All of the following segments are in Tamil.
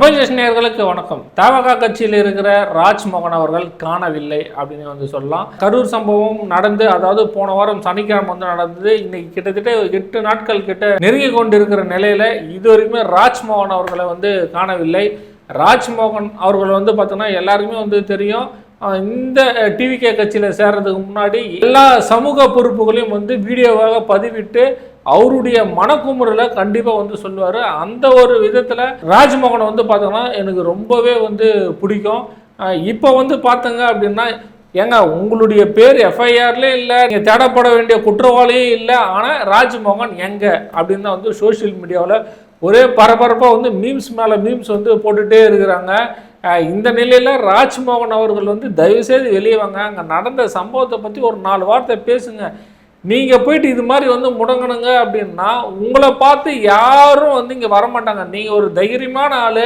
அபோசிஷன் நேயர்களுக்கு வணக்கம். தவக கட்சியில் இருக்கிற ராஜ்மோகன் அவர்கள் காணவில்லை அப்படின்னு வந்து சொல்லலாம். கரூர் சம்பவம் நடந்து அதாவது போன வாரம் சனிக்கிழமை வந்து நடந்தது. இன்னைக்கு கிட்டத்தட்ட எட்டு நாட்கள் கிட்ட நெருங்கி கொண்டிருக்கிற நிலையில இது வரைக்குமே ராஜ்மோகன் அவர்களை வந்து காணவில்லை. ராஜ்மோகன் அவர்கள் வந்து பார்த்தோன்னா எல்லாருக்குமே வந்து தெரியும். இந்த டிவிகே கட்சியில் சேர்றதுக்கு முன்னாடி எல்லா சமூக பொறுப்புகளையும் வந்து வீடியோவாக பதிவிட்டு அவருடைய மனக்குமுறையில் கண்டிப்பாக வந்து சொல்லுவார். அந்த ஒரு விதத்தில் ராஜ்மோகனை வந்து பார்த்தோன்னா எனக்கு ரொம்பவே வந்து பிடிக்கும். இப்போ வந்து பார்த்தங்க அப்படின்னா ஏங்க உங்களுடைய பேர் எஃப்ஐஆர்லே இல்லை நீங்கள் தேடப்பட வேண்டிய குற்றவாளியே இல்லை ஆனால் ராஜ்மோகன் எங்கே அப்படின்னு தான் வந்து சோஷியல் மீடியாவில் ஒரே பரபரப்பாக வந்து மீம்ஸ் மேலே மீம்ஸ் வந்து போட்டுகிட்டே இருக்கிறாங்க. இந்த நிலையில் ராஜ்மோகன் அவர்கள் வந்து தயவுசெய்து வெளியே வாங்க. அங்கே நடந்த சம்பவத்தை பற்றி ஒரு நாலு வார்த்தை பேசுங்க. நீங்கள் போயிட்டு இது மாதிரி வந்து முடங்கணுங்க அப்படின்னா உங்களை பார்த்து யாரும் வந்து இங்கே வரமாட்டாங்க. நீங்கள் ஒரு தைரியமான ஆள்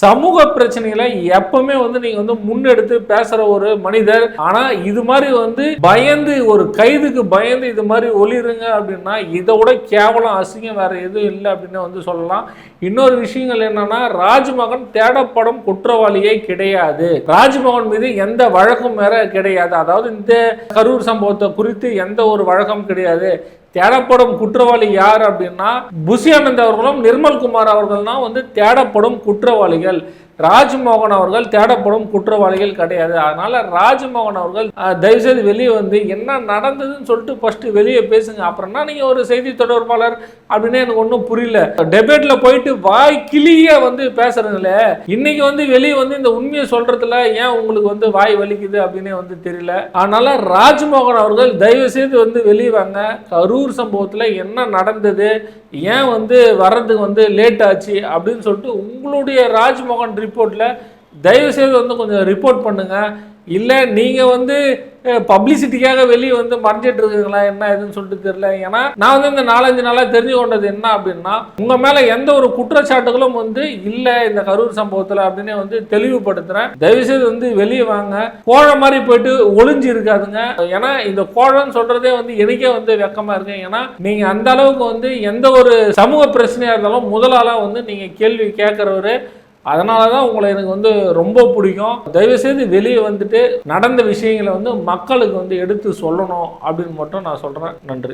சமூக பிரச்சனைகளை எப்பவுமே வந்து நீங்க வந்து முன்னெடுத்து பேசுற ஒரு மனிதர். ஆனா இது மாதிரி வந்து பயந்து ஒரு கைதுக்கு பயந்து இது மாதிரி ஒளிருங்க அப்படின்னா இதை விட கேவலம் அசிங்கம் வேற எதுவும் இல்லை அப்படின்னு வந்து சொல்லலாம். இன்னொரு விஷயங்கள் என்னன்னா ராஜ்மகன் தேடப்படும் குற்றவாளியே கிடையாது. ராஜ்மகன் மீது எந்த வழக்கும் வேற கிடையாது. அதாவது இந்த கரூர் சம்பவத்தை குறித்து எந்த ஒரு வழக்கம் கிடையாது. தேடப்படும் குற்றவாளி யார் அப்படின்னா புஷியானந்த் அவர்களும் நிர்மல்குமார் அவர்கள் தான் வந்து தேடப்படும் குற்றவாளிகள். ராஜ்மோகன் அவர்கள் தேடப்படும் குற்றவாளிகள் கிடையாது. அதனால் ராஜ்மோகன் அவர்கள் தயவுசெய்து வெளியே வந்து என்ன நடந்ததுன்னு சொல்லிட்டு ஃபஸ்ட்டு வெளியே பேசுங்க. அப்புறம்னா நீங்கள் ஒரு செய்தி தொடர்பாளர் அப்படின்னு எனக்கு ஒன்றும் புரியல. டெபேட்டில் போயிட்டு வாய் கிளிய வந்து பேசுறதுல இன்னைக்கு வந்து வெளியே வந்து இந்த உண்மையை சொல்கிறதுல ஏன் உங்களுக்கு வந்து வாய் வலிக்குது அப்படின்னே வந்து தெரியல. அதனால் ராஜ்மோகன் அவர்கள் தயவு செய்து வந்து வெளியே வாங்க. கரூர் சம்பவத்தில் என்ன நடந்தது ஏன் வந்து வர்றதுக்கு வந்து லேட் ஆச்சு அப்படின்னு சொல்லிட்டு உங்களுடைய ராஜ்மோகன் ட்ரிப் தயவு செய்து வந்து கொஞ்சம் ரிப்போர்ட் பண்ணுங்கள் இல்லை நீங்கள் வந்து பப்ளிசிட்டிக்காக வெளியே வந்து மறைஞ்சிட்டு இருக்குங்களா என்ன ஏதுன்னு சொல்லிட்டு தெரியல. ஏன்னா நான் வந்து இந்த நாலஞ்சு நாளாக தெரிஞ்சு கொண்டது என்ன அப்படின்னா உங்கள் மேலே எந்த ஒரு குற்றச்சாட்டுகளும் வந்து இல்லை இந்த கரூர் சம்பவத்தில் அப்படின்னு வந்து தெளிவுபடுத்துகிறேன் தயவுசெய்து வந்து வெளியே வாங்க. கோழ மாதிரி போயிட்டு ஒளிஞ்சு இருக்காதுங்க. ஏன்னா இந்த கோழன்னு சொல்கிறதே வந்து எனக்கே வந்து வெக்கமாக இருக்கு. ஏன்னா நீங்கள் அந்த அளவுக்கு வந்து எந்த ஒரு சமூக பிரச்சனையாக இருந்தாலும் முதலாளாக வந்து நீங்கள் கேள்வி கேட்குறவர் அதனால தான் உங்களை எனக்கு வந்து ரொம்ப பிடிக்கும். தயவுசெய்து வெளியே வந்துட்டு நடந்த விஷயங்களை வந்து மக்களுக்கு வந்து எடுத்து சொல்லணும் அப்படின்னு மட்டும் நான் சொல்கிறேன் நன்றி.